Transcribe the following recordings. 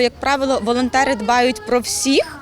Як правило, волонтери дбають про всіх,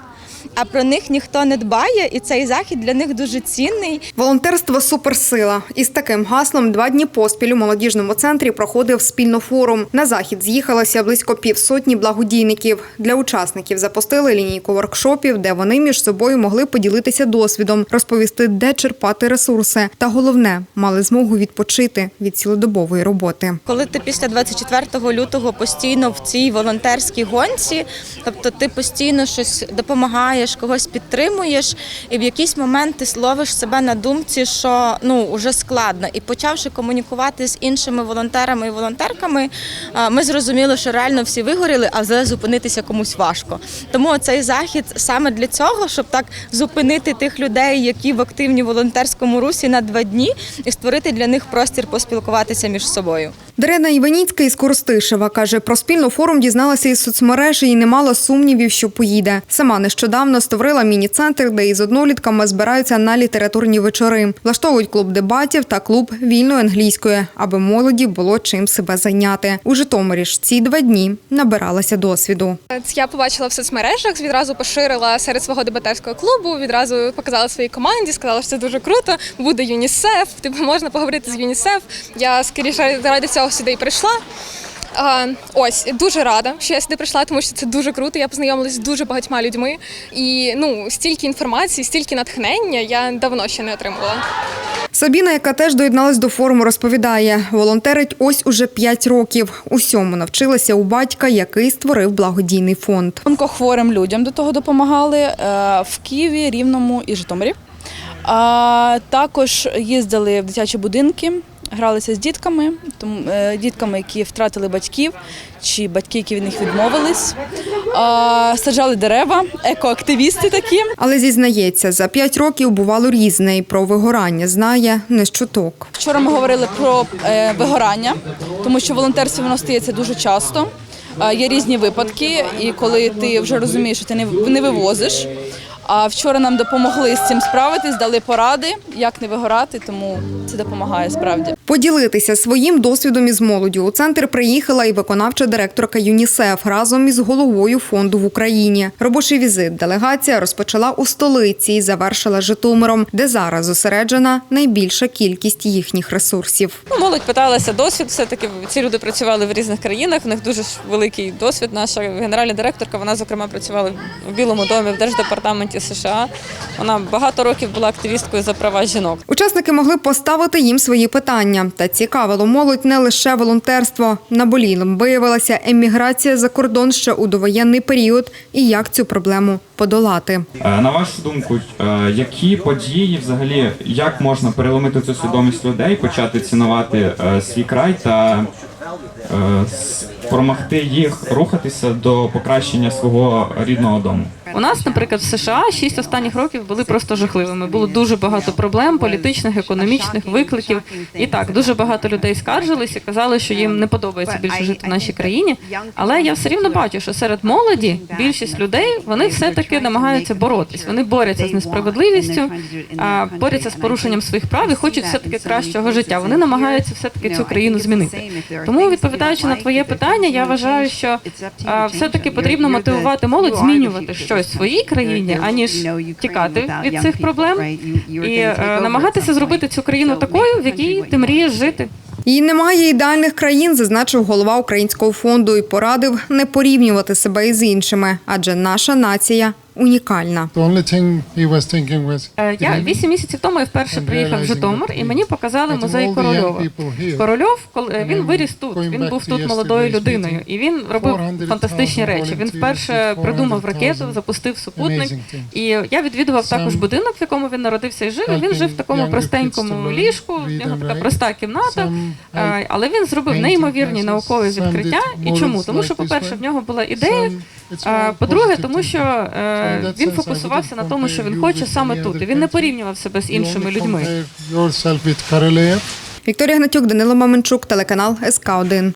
а про них ніхто не дбає, і цей захід для них дуже цінний. Волонтерство суперсила. Із таким гаслом два дні поспіль у молодіжному центрі проходив спільно форум. На захід з'їхалося близько півсотні благодійників. Для учасників запустили лінійку воркшопів, де вони між собою могли поділитися досвідом, розповісти, де черпати ресурси. Та головне, мали змогу відпочити від цілодобової роботи. Коли ти після 24 лютого постійно в цій волонтерській гонці, тобто ти постійно щось допомагаєш, когось підтримуєш, і в якийсь момент ти словиш себе на думці, що ну вже складно. І почавши комунікувати з іншими волонтерами і волонтерками, ми зрозуміли, що реально всі вигоріли, а вже зупинитися комусь важко. Тому цей захід саме для цього, щоб так зупинити тих людей, які в активній волонтерському русі на два дні, і створити для них простір поспілкуватися між собою. Дарина Іваніцька із Коростишева каже, про спільну форум дізналася із соцмереж і не мала сумнівів, що поїде. Сама нещодавно створила міні-центр, де із однолітками збираються на літературні вечори. Влаштовують клуб дебатів та клуб вільної англійської, аби молоді було чим себе зайняти. У Житомирі ж ці два дні набиралася досвіду. Я побачила в соцмережах, відразу поширила серед свого дебатерського клубу, відразу показала своїй команді, сказала, що це дуже круто. Буде ЮНІСЕФ, типу можна поговорити з ЮНІСЕФ. Я скоріше ради цього сюди і прийшла. А, ось дуже рада, що я сюди прийшла, тому що це дуже круто. Я познайомилася з дуже багатьма людьми. І ну стільки інформації, стільки натхнення я давно ще не отримувала. Сабіна, яка теж доєдналась до форуму, розповідає, волонтерить ось уже п'ять років. Усьому навчилася у батька, який створив благодійний фонд. Онкохворим людям до того допомагали е, в Києві, Рівному і Житомирі. А також їздили в дитячі будинки, гралися з дітками, тому е, дітками, які втратили батьків, чи батьки, які від них відмовились. Саджали дерева, екоактивісти такі. Але зізнається, за п'ять років бувало різне і про вигорання знає не з чуток. Вчора ми говорили про е, вигорання, тому що в волонтерстві воно стається дуже часто. Є різні випадки, і коли ти вже розумієш, що ти не вивозиш. А вчора нам допомогли з цим справитись, дали поради, як не вигорати, тому це допомагає справді. Поділитися своїм досвідом із молоддю у центр приїхала і виконавча директорка ЮНІСЕФ разом із головою фонду в Україні. Робочий візит делегація розпочала у столиці і завершила Житомиром, де зараз зосереджена найбільша кількість їхніх ресурсів. Ну, молодь питалася досвід. Все таки ці люди працювали в різних країнах. В них дуже великий досвід. Наша генеральна директорка, вона зокрема працювала в Білому домі в держдепартаменті США. Вона багато років була активісткою за права жінок. Учасники могли поставити їм свої питання. Та цікавило молодь не лише волонтерство. Наболілим виявилася еміграція за кордон ще у довоєнний період і як цю проблему подолати. Е, На вашу думку, е, які події взагалі як можна переломити цю свідомість людей, почати цінувати е, свій край та промогти їх рухатися до покращення свого рідного дому? У нас, наприклад, в США шість останніх років були просто жахливими. Було дуже багато проблем, політичних, економічних викликів. І так, дуже багато людей скаржились і казали, що їм не подобається більше жити в нашій країні. Але я все рівно бачу, що серед молоді більшість людей вони все таки намагаються боротись. Вони борються з несправедливістю, борються з порушенням своїх прав і хочуть все таки кращого життя. Вони намагаються все таки цю країну змінити. Тому, відповідаючи на твоє питання, я вважаю, що все таки потрібно мотивувати молодь змінювати щось в своїй країні, аніж тікати від цих проблем і е, намагатися зробити цю країну такою, в якій ти мрієш жити. І немає ідеальних країн, зазначив голова українського фонду і порадив не порівнювати себе із іншими, адже наша нація унікальна. Е, Я вісім місяців тому я вперше приїхав в Житомир, і мені показали музей Корольова. Корольов, коли він виріс тут, він був тут молодою людиною, і він робив фантастичні речі. Він вперше придумав ракету, запустив супутник. І я відвідував також будинок, в якому він народився і жив. І він жив в такому простенькому ліжку. В нього така проста кімната. Е, Але він зробив неймовірні наукові відкриття. І чому? Тому що, по-перше, в нього була ідея. А по-друге, тому що е, він фокусувався на тому, що він хоче саме тут. І він не порівнював себе з іншими людьми. Вікторія Гнатюк, Данило Маменчук, телеканал СК 1